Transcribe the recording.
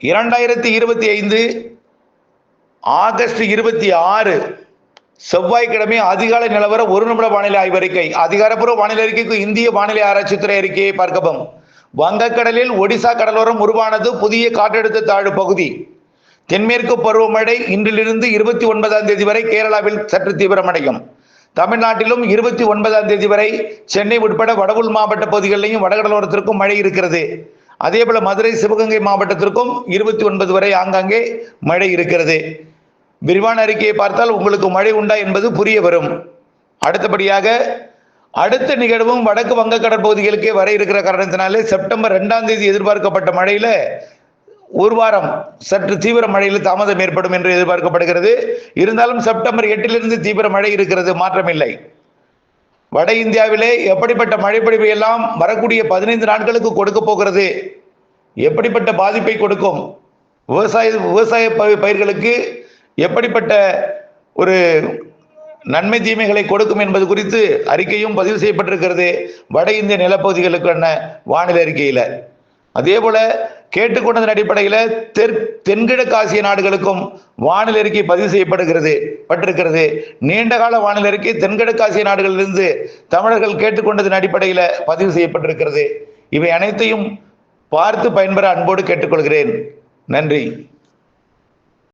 இரண்டாயிரத்தி இருபத்தி ஐந்து ஆகஸ்ட் இருபத்தி ஆறு செவ்வாய்க்கிழமை அதிகாலை நிலவர ஒரு நிமிட வானிலை ஆய்வறிக்கை அதிகாரப்பூர்வ வானிலை அறிக்கைக்கு இந்திய வானிலை ஆராய்ச்சித்துறை அறிக்கையை பார்க்கவும். வங்கக்கடலில் ஒடிசா கடலோரம் உருவானது புதிய காற்றழுத்த தாழ்வு பகுதி. தென்மேற்கு பருவமழை இன்றிலிருந்து இருபத்தி ஒன்பதாம் தேதி வரை கேரளாவில் சற்று தீவிரமடையும். தமிழ்நாட்டிலும் இருபத்தி ஒன்பதாம் தேதி வரை சென்னை உட்பட வடவுள் மாவட்ட பகுதிகளிலும் வடகடலோரத்திற்கும் மழை இருக்கிறது. அதே போல மதுரை சிவகங்கை மாவட்டத்திற்கும் இருபத்தி ஒன்பது வரை ஆங்காங்கே மழை இருக்கிறது. விரிவான அறிக்கையை பார்த்தால் உங்களுக்கு மழை உண்டா என்பது புரிய வரும். அடுத்தபடியாக அடுத்த நிகழ்வும் வடக்கு வங்க பகுதிகளுக்கே வர இருக்கிற காரணத்தினாலே செப்டம்பர் ரெண்டாம் தேதி எதிர்பார்க்கப்பட்ட மழையில ஒரு வாரம் சற்று தீவிர மழையில் தாமதம் ஏற்படும் என்று எதிர்பார்க்கப்படுகிறது. இருந்தாலும் செப்டம்பர் எட்டிலிருந்து தீவிர மழை இருக்கிறது மாற்றமில்லை. வட இந்தியாவிலே எப்படிப்பட்ட மழைப்பொழிவு எல்லாம் வரக்கூடிய பதினைந்து நாட்களுக்கு கொடுக்க போகிறது? எப்படிப்பட்ட பாதிப்பை கொடுக்கும்? விவசாய விவசாய ப- பயிர்களுக்கு எப்படிப்பட்ட ஒரு நன்மை தீமைகளை கொடுக்கும் என்பது குறித்து அறிக்கையும் பதிவு செய்யப்பட்டிருக்கிறது. வட இந்திய நிலப்பகுதிகளுக்கான வானிலை அறிக்கையில. அதே போல கேட்டுக்கொண்டதன் அடிப்படையில் தெற் தென்கிழக்கு ஆசிய நாடுகளுக்கும் வானிலை அறிக்கை பதிவு செய்யப்படுகிறது பட்டிருக்கிறது. நீண்டகால வானிலை அறிக்கை தென்கிழக்கு ஆசிய நாடுகளிலிருந்து தமிழர்கள் கேட்டுக்கொண்டதன் அடிப்படையில் பதிவு செய்யப்பட்டிருக்கிறது. இவை அனைத்தையும் பார்த்து பயன்பெற அன்போடு கேட்டுக்கொள்கிறேன். நன்றி.